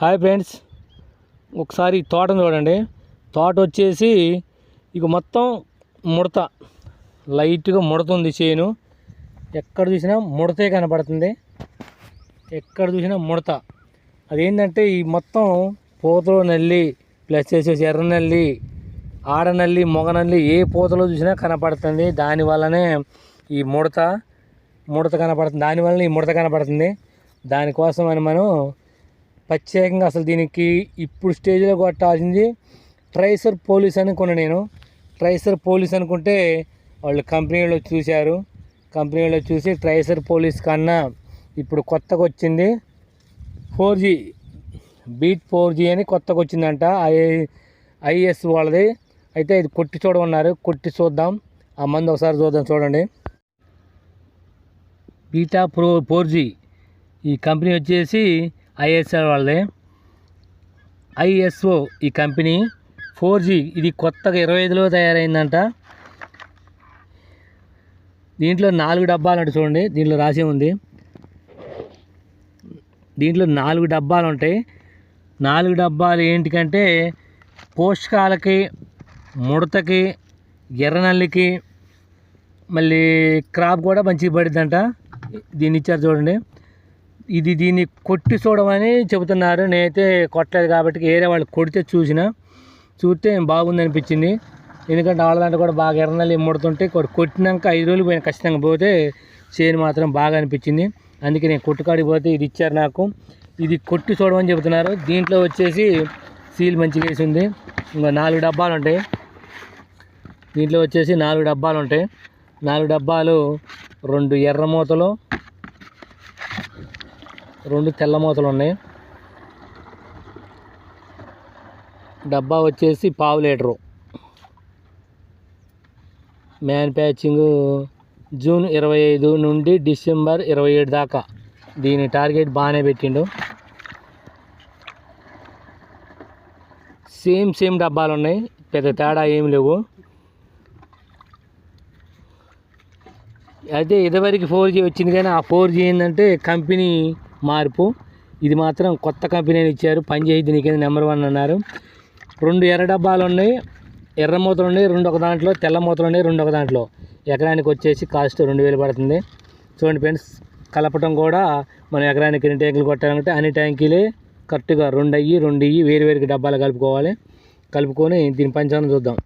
Hi friends. ఒకసారి తోటను చూడండి. తోట వచ్చేసి ఇక మొత్తం ముడత. లైట్గా ముడుతుంది చేను. ఎక్కడ చూసినా ముడతే కనపడుతుంది. ఎక్కడ చూసినా ముడత. అదేంటంటే ఈ మొత్తం పూతలో నల్లి ప్లస్ చేసేసి ఎర్ర నల్లి ఆడ నల్లి నల్లి ఏ పూతలో చూసినా కనపడుతుంది. దానివల్లనే ఈ ముడత ముడత కనపడుతుంది. దానివల్ల ఈ ముడత కనపడుతుంది. దానికోసం అని మనం ప్రత్యేకంగా అసలు దీనికి ఇప్పుడు స్టేజ్లో కొట్టాల్సింది ట్రైసర్ పోలీస్ అనుకున్నా నేను. ట్రైసర్ పోలీస్ అనుకుంటే వాళ్ళు కంపెనీలో చూశారు. కంపెనీలో చూసి ట్రైసర్ పోలీస్ కన్నా ఇప్పుడు కొత్తగా వచ్చింది four G beat four G అని కొత్తగా వచ్చిందంట ఐ ఐఎస్ వాళ్ళది. అయితే ఇది కొట్టి చూడమన్నారు. కొట్టి చూద్దాం. ఆ మంది ఒకసారి చూద్దాం చూడండి. Beta pro four G. ఈ కంపెనీ వచ్చేసి ఐఎస్ఆర్ వాళ్ళది. ఐఎస్ఓ ఈ కంపెనీ. ఫోర్ జీ ఇది కొత్తగా ఇరవై ఐదులో తయారైందంట. దీంట్లో నాలుగు డబ్బాలు అంటే చూడండి దీంట్లో రాసి ఉంది. దీంట్లో నాలుగు డబ్బాలు ఉంటాయి నాలుగు డబ్బాలు ఏంటికంటే పోషకాలకి ముడతకి ఎర్రనల్లికి మళ్ళీ క్రాప్ కూడా మంచిగా పడిద్దంట. దీన్ని ఇచ్చారు చూడండి. ఇది దీన్ని కొట్టి చూడమని చెబుతున్నారు. నేనైతే కొట్టలేదు కాబట్టి ఏరే వాళ్ళు కొడితే చూసిన చూస్తే బాగుంది అనిపించింది ఎందుకంటే వాళ్ళ దాంట్లో కూడా బాగా ఎర్రనల్లి ముడుతుంటే కొట్టినాక ఐదు రోజులు పోయిన ఖచ్చితంగా పోతే చేను మాత్రం బాగా అనిపించింది. అందుకే నేను కొట్టుకాడికి పోతే ఇది ఇచ్చారు నాకు. ఇది కొట్టి చూడమని చెబుతున్నారు. దీంట్లో వచ్చేసి సీల్ మంచిగా వేసి ఉంది. ఇంకా నాలుగు డబ్బాలు ఉంటాయి. దీంట్లో వచ్చేసి నాలుగు డబ్బాలు ఉంటాయి. నాలుగు డబ్బాలు రెండు ఎర్ర మూతలు రెండు తెల్ల మూతలు ఉన్నాయి. డబ్బా వచ్చేసి పావు లీటరు. మ్యానుఫ్యాక్చరింగ్ జూన్ ఇరవై ఐదు నుండి డిసెంబర్ ఇరవై ఏడు దాకా. దీని టార్గెట్ బాగానే పెట్టిండు. సేమ్ సేమ్ డబ్బాలు ఉన్నాయి. పెద్ద తేడా ఏం లేవు. అయితే ఇదివరకు ఫోర్ జీ వచ్చింది కానీ ఆ ఫోర్ జీ ఏంటంటే కంపెనీ మార్పు. ఇది మాత్రం కొత్త కంపెనీని ఇచ్చారు. పని చేయదు నీకేంది నెంబర్ వన్ అన్నారు. రెండు ఎర్ర డబ్బాలు ఉన్నాయి. ఎర్ర మూతలు ఉన్నాయి. రెండు ఒక దాంట్లో తెల్ల మూతలు ఉన్నాయి. రెండు ఒక దాంట్లో. ఎకరానికి వచ్చేసి కాస్ట్ రెండు వేలు పడుతుంది. చూడండి ఫ్రెండ్స్ కలపటం కూడా మనం ఎకరానికి ఎన్ని ట్యాంకులు కొట్టాలంటే అన్ని ట్యాంకీలే కరెక్ట్గా రెండు అయ్యి రెండు ఇయ్యి వేరువేరుగా డబ్బాలు కలుపుకోవాలి. కలుపుకొని దీని పంచాన్ని చూద్దాం.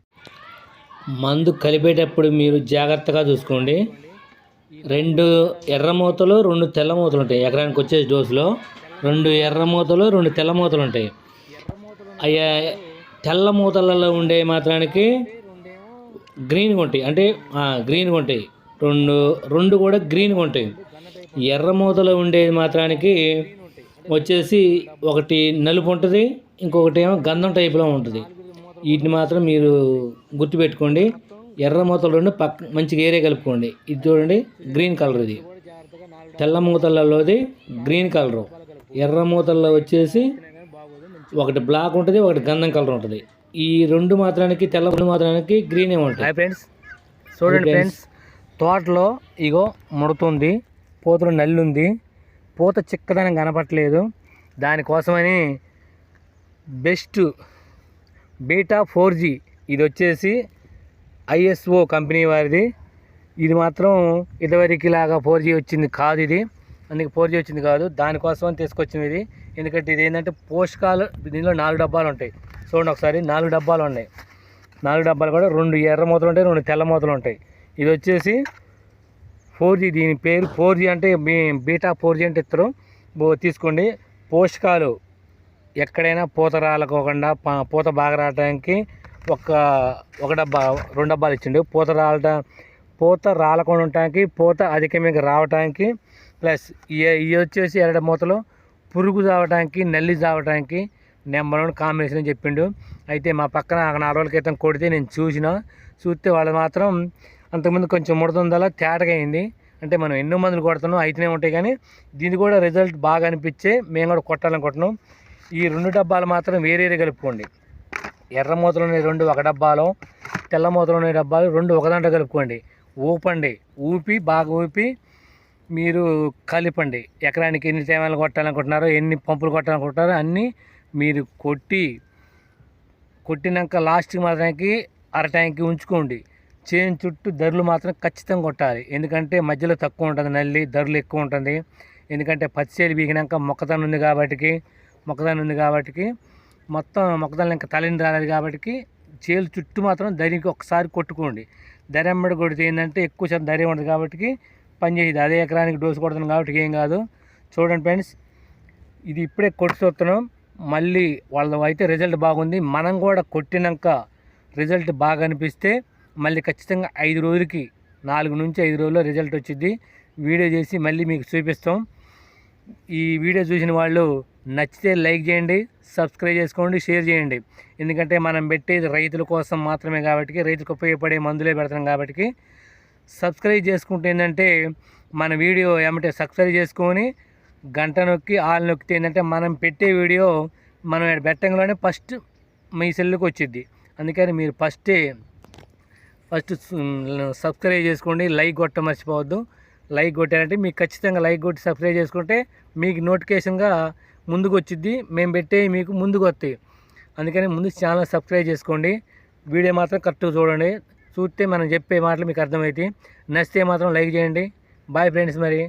మందు కలిపేటప్పుడు మీరు జాగ్రత్తగా చూసుకోండి. రెండు ఎర్ర మూతలు రెండు తెల్ల మూతలు ఉంటాయి ఎకరానికి వచ్చే డోసులో రెండు ఎర్ర మూతలు రెండు తెల్ల మూతలు ఉంటాయి అయ్యా తెల్ల మూతలలో ఉండే మాత్రానికి గ్రీన్గా ఉంటాయి. అంటే గ్రీన్గా ఉంటాయి. రెండు రెండు కూడా గ్రీన్గా ఉంటాయి. ఎర్ర మూతలో ఉండేది మాత్రానికి వచ్చేసి ఒకటి నలుపు ఉంటుంది ఇంకొకటి ఏమో గంధం టైప్లో ఉంటుంది. వీటిని మాత్రం మీరు గుర్తుపెట్టుకోండి. ఎర్ర మూతలు పక్క మంచిగా ఏరే కలుపుకోండి. ఇది చూడండి గ్రీన్ కలర్ ఇది. తెల్ల మూతలలోది గ్రీన్ కలరు. ఎర్ర మూతల్లో వచ్చేసి ఒకటి బ్లాక్ ఉంటుంది ఒకటి గంధం కలర్ ఉంటుంది. ఈ రెండు మాత్రానికి తెల్ల రెండు మాత్రానికి గ్రీన్ ఏమి ఉంటాయి ఫ్రెండ్స్. చూడండి ఫ్రెండ్స్ తోటలో ఇగో ముడుతుంది పూతలో నల్లి ఉంది పూత చిక్కదనం కనపట్లేదు దానికోసమని బెస్ట్ బీటా ఫోర్ జీ ఇది వచ్చేసి ఐఎస్ఓ కంపెనీ వారిది. ఇది మాత్రం ఇదివరకు లాగా ఫోర్ జీ వచ్చింది కాదు ఇది. అందుకే ఫోర్ జీ వచ్చింది కాదు. దానికోసం అని తీసుకొచ్చింది ఇది. ఎందుకంటే ఇది ఏంటంటే పోషకాలు దీనిలో నాలుగు డబ్బాలు ఉంటాయి. చూడండి ఒకసారి నాలుగు డబ్బాలు ఉన్నాయి. నాలుగు డబ్బాలు కూడా రెండు ఎర్ర మూతలు ఉంటాయి రెండు తెల్ల మూతలు ఉంటాయి. ఇది వచ్చేసి ఫోర్ జీ దీని పేరు ఫోర్ జీ అంటే మీ బీటా ఫోర్ జీ అంటే ఇస్తారు తీసుకోండి. పోషకాలు ఎక్కడైనా పూత రాలకోకుండా పూత బాగా రావడానికి ఒక ఒక డబ్బా రెండు డబ్బాలు ఇచ్చిండు. పూత రాలట పూత రాలకుండా ఉండటానికి పూత అధికంగా రావటానికి ప్లస్ ఇవి వచ్చేసి ఎరడ మూతలు పురుగు చావటానికి నల్లి చావటానికి నెంబర్ వన్ కాంబినేషన్ అని చెప్పిండు. అయితే మా పక్కన ఒక నాలుగు రోజుల క్రితం కొడితే నేను చూసిన చూస్తే వాళ్ళు మాత్రం అంతకుముందు కొంచెం ముడుతుందలా తేటగా అయింది. అంటే మనం ఎన్నో మందులు కొడుతున్నాం అయితేనే ఉంటాయి కానీ దీని కూడా రిజల్ట్ బాగా అనిపించే మేము కూడా కొట్టాలనుకుంటున్నాం. ఈ రెండు డబ్బాలు మాత్రం వేరే కలుపుకోండి. ఎర్ర మూతలోని ఉన్నాయి రెండు ఒక డబ్బాలో తెల్ల మూతలోని డబ్బాలు రెండు ఒకదాంట్లో కలుపుకోండి. ఊపండి. ఊపి బాగా ఊపి మీరు కలిపండి. ఎకరానికి ఎన్ని తేమాలు కొట్టాలనుకుంటున్నారో ఎన్ని పంపులు కొట్టాలనుకుంటున్నారో అన్నీ మీరు కొట్టి కొట్టినాక లాస్ట్కి మాత్రానికి అర ట్యాంకి ఉంచుకోండి. చేను చుట్టూ ధరలు మాత్రం ఖచ్చితంగా కొట్టాలి. ఎందుకంటే మధ్యలో తక్కువ ఉంటుంది నల్లి ధరలు ఎక్కువ ఉంటుంది. ఎందుకంటే పచ్చేలు బీగినాక మొక్కదాన్ని ఉంది కాబట్టి మొక్కదాన్ని ఉంది కాబట్టి మొత్తం మొక్కదనం ఇంకా తలని రాలేదు కాబట్టి చేలు చుట్టూ మాత్రం దరికి ఒకసారి కొట్టుకోండి. ధర ఎమ్మడి కొడితే ఏంటంటే ఎక్కువ శాతం ధైర్యం ఉండదు కాబట్టి పనిచేయదు అదే ఎకరానికి డోసు కొడుతున్నాం కాబట్టి ఏం కాదు. చూడండి ఫ్రెండ్స్ ఇది ఇప్పుడే కొట్టి చూస్తున్నాం మళ్ళీ వాళ్ళ అయితే రిజల్ట్ బాగుంది. మనం కూడా కొట్టినాక రిజల్ట్ బాగా అనిపిస్తే మళ్ళీ ఖచ్చితంగా ఐదు రోజులకి నాలుగు నుంచి ఐదు రోజుల్లో రిజల్ట్ వచ్చింది వీడియో చేసి మళ్ళీ మీకు చూపిస్తాం. ఈ వీడియో చూసిన వాళ్ళు నచ్చితే లైక్ చేయండి సబ్స్క్రైబ్ చేసుకోండి షేర్ చేయండి. ఎందుకంటే మనం పెట్టేది రైతుల కోసం మాత్రమే కాబట్టి రైతులకు ఉపయోగపడే మందులే పెడతాం కాబట్టి సబ్స్క్రైబ్ చేసుకుంటే ఏంటంటే మన వీడియో ఏమంటే సబ్స్క్రైబ్ చేసుకొని గంట నొక్కి ఆలు నొక్కితే ఏంటంటే మనం పెట్టే వీడియో మనం పెట్టంగానే ఫస్ట్ మీ సెల్లుకి వచ్చింది అందుకని మీరు ఫస్టే ఫస్ట్ సబ్స్క్రైబ్ చేసుకోండి లైక్ కొట్ట మర్చిపోవద్దు. లైక్ కొట్టారంటే మీకు ఖచ్చితంగా లైక్ కొట్టి సబ్స్క్రైబ్ చేసుకుంటే మీకు నోటిఫికేషన్గా ముందుకు వచ్చిద్ది మేము పెట్టే మీకు ముందుకు వస్తాయి అందుకని ముందు ఛానల్ సబ్స్క్రైబ్ చేసుకోండి. వీడియో మాత్రం కరెక్ట్గా చూడండి. చూస్తే మనం చెప్పే మాటలు మీకు అర్థమవుతాయి. నచ్చితే మాత్రం లైక్ చేయండి. బాయ్ ఫ్రెండ్స్ మరి.